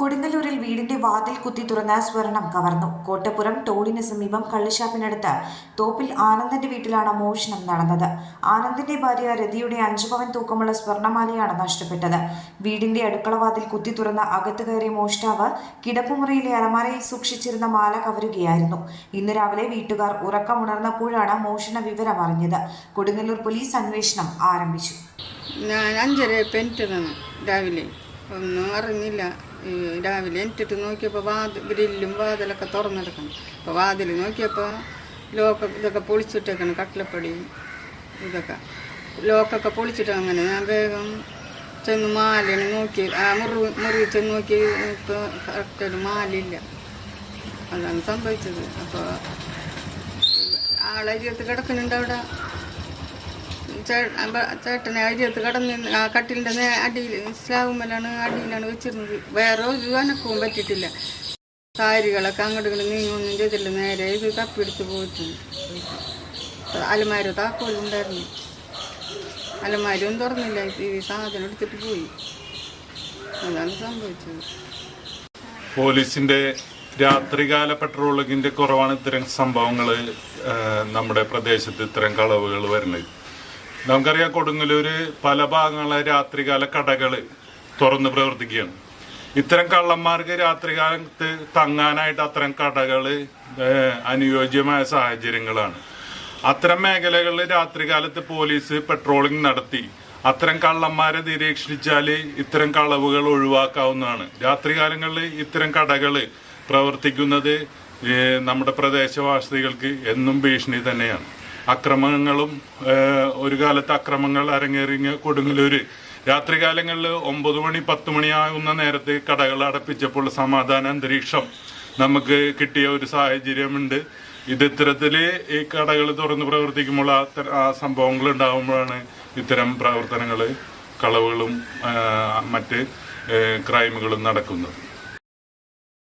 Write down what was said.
കൊടുങ്ങല്ലൂരിൽ വീടിന്റെ വാതിൽ കുത്തി തുറന്ന സ്വർണം കവർന്നു. കോട്ടപ്പുറം ടോളിന് സമീപം കള്ളുഷാപ്പിനടുത്ത് തോപ്പിൽ ആനന്ദന്റെ വീട്ടിലാണ് മോഷണം നടന്നത്. ആനന്ദന്റെ ഭാര്യ രതിയുടെ അഞ്ചു പവൻ തൂക്കമുള്ള സ്വർണമാലയാണ് നഷ്ടപ്പെട്ടത്. വീടിന്റെ അടുക്കള വാതിൽ കുത്തി തുറന്ന അകത്ത് കയറിയ മോഷ്ടാവ് കിടപ്പുമുറിയിലെ അലമാരയിൽ സൂക്ഷിച്ചിരുന്ന മാല കവരുകയായിരുന്നു. ഇന്ന് രാവിലെ വീട്ടുകാർ ഉറക്കമുണർന്നപ്പോഴാണ് മോഷണ വിവരം അറിഞ്ഞത്. കൊടുങ്ങല്ലൂർ പോലീസ് അന്വേഷണം ആരംഭിച്ചു. രാവിലെ. ഒന്നും അറിഞ്ഞില്ല. രാവിലെ എനിട്ടിട്ട് നോക്കിയപ്പോൾ വാതിൽ ഗ്രില്ലും വാതിലൊക്കെ തുറന്നെടുക്കണം. അപ്പോൾ വാതിൽ നോക്കിയപ്പോൾ ലോക്ക് ഇതൊക്കെ പൊളിച്ചിട്ടേക്കണം കട്ടിലപ്പടിയും ഇതൊക്കെ. ലോക്കൊക്കെ പൊളിച്ചിട്ട് അങ്ങനെ ഞാൻ വേഗം ചെന്ന് മാലയാണ് നോക്കി ആ മുറി മുറി ചെന്ന് നോക്കി ഇപ്പോൾ കറക്റ്റ് മാലില്ല. അതാണ് സംഭവിച്ചത്. അപ്പോൾ ആളരിയത്ത് കിടക്കുന്നുണ്ട് അവിടെ. ചേട്ടനെ അരിയത്ത് കടന്ന് ആ കട്ടിലിന്റെ അടിയിൽ സ്ലാവുമ്മലാണ് അടിയിലാണ് വെച്ചിരുന്നത്. വേറെ ഒരു അനക്കവും പറ്റിയിട്ടില്ല. കാര്യങ്ങളൊക്കെ അങ്ങോട്ട് ഇങ്ങോട്ട് നീങ്ങൊന്നും ചെയ്തില്ല നേരെ ഇത് കപ്പിടിച്ച് പോയിട്ടുണ്ട്. അലമാര താക്കോലുണ്ടായിരുന്നു. അലമാരൊന്നും തുറന്നില്ല. ഈ സാധനം എടുത്തിട്ട് പോയി. അതാണ് സംഭവിച്ചത്. പോലീസിന്റെ രാത്രികാല പെട്രോളിങ്ങിന്റെ കുറവാണ് ഇത്തരം സംഭവങ്ങൾ നമ്മുടെ പ്രദേശത്ത് ഇത്തരം കളവുകൾ വരുന്നത്. നമുക്കറിയാം കൊടുങ്ങല്ലൂര് പല ഭാഗങ്ങളിലെ രാത്രികാല കടകൾ തുറന്ന് പ്രവർത്തിക്കുകയാണ്. ഇത്തരം കള്ളന്മാർക്ക് രാത്രികാലത്ത് തങ്ങാനായിട്ട് അത്തരം കടകൾ അനുയോജ്യമായ സാഹചര്യങ്ങളാണ്. അത്തരം മേഖലകളിൽ രാത്രികാലത്ത് പോലീസ് പെട്രോളിംഗ് നടത്തി. അത്തരം കള്ളന്മാരെ നിരീക്ഷിച്ചാൽ ഇത്തരം കളവുകൾ ഒഴിവാക്കാവുന്നതാണ്. രാത്രികാലങ്ങളിൽ ഇത്തരം കടകൾ പ്രവർത്തിക്കുന്നത് നമ്മുടെ പ്രദേശവാസികൾക്ക് എന്നും ഭീഷണി തന്നെയാണ്. അക്രമങ്ങളും ഒരു കാലത്ത് അക്രമങ്ങൾ അരങ്ങേറിയ കൊടുങ്ങല്ലൂര്. രാത്രികാലങ്ങളിൽ ഒമ്പത് മണി പത്ത് മണിയാകുന്ന നേരത്തെ കടകൾ അടപ്പിച്ചപ്പോൾ സമാധാന അന്തരീക്ഷം നമുക്ക് കിട്ടിയ ഒരു സാഹചര്യമുണ്ട്. ഇത് ഇത്തരത്തിൽ ഈ കടകൾ തുറന്ന് പ്രവർത്തിക്കുമ്പോൾ ആ സംഭവങ്ങൾ ഉണ്ടാകുമ്പോഴാണ് ഇത്തരം പ്രവർത്തനങ്ങൾ കളവുകളും മറ്റ് ക്രൈമുകളും നടക്കുന്നത്.